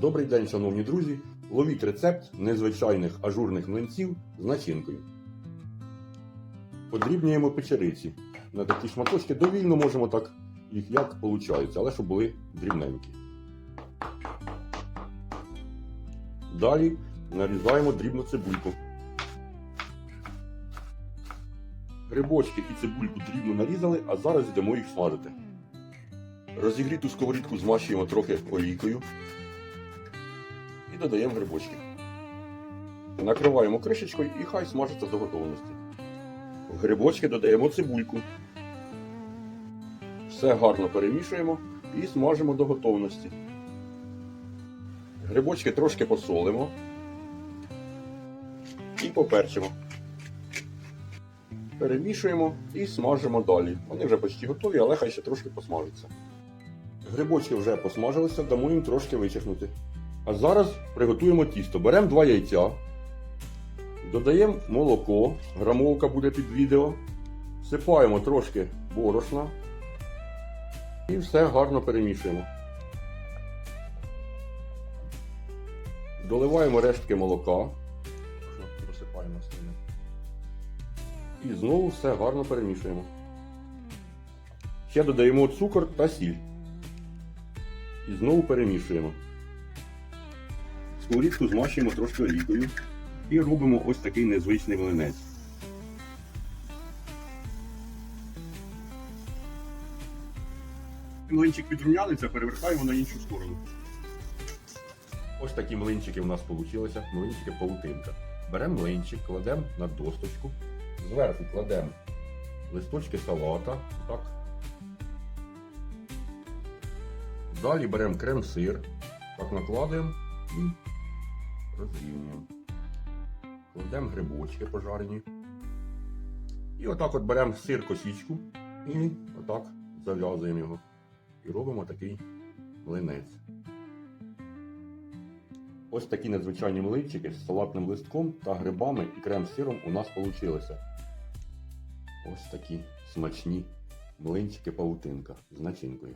Добрий день, шановні друзі! Ловіть рецепт незвичайних ажурних млинців з начинкою. Подрібнюємо печериці. На такі шматочки довільно можемо так їх як виходить, але щоб були дрібненькі. Далі нарізаємо дрібну цибульку. Грибочки і цибульку дрібно нарізали, а зараз йдемо їх смажити. Розігріту сковорідку змащуємо трохи олійкою додаємо грибочки. Накриваємо кришечкою і хай смажиться до готовності. В грибочки додаємо цибульку. Все гарно перемішуємо і смажимо до готовності. Грибочки трошки посолимо і поперчимо. Перемішуємо і смажимо далі. Вони вже почти готові, але хай ще трошки посмажаться. Грибочки вже посмажилися, дамо їм трошки вичахнути. А зараз приготуємо тісто. Беремо два яйця, додаємо молоко, грамовка буде під відео, всипаємо трошки борошна і все гарно перемішуємо. Доливаємо рештки молока. Розсипаємо стіни. І знову все гарно перемішуємо. Ще додаємо цукор та сіль. І знову перемішуємо. Сковорідку змащуємо трошки олійкою і робимо ось такий незвичний млинець. Млинчик підрумяниться, перевертаємо на іншу сторону. Ось такі млинчики у нас вийшли, млинчики паутинка. Беремо млинчик, кладемо на досточку, зверху кладемо листочки салата. Так. Далі беремо крем-сир, так накладаємо розрівнюємо. Кладемо грибочки пожарені. І отак от беремо сир косічку і отак зав'язуємо його. І робимо такий млинець. Ось такі надзвичайні млинчики з салатним листком та грибами і крем-сиром у нас вийшли. Ось такі смачні млинчики паутинка з начинкою.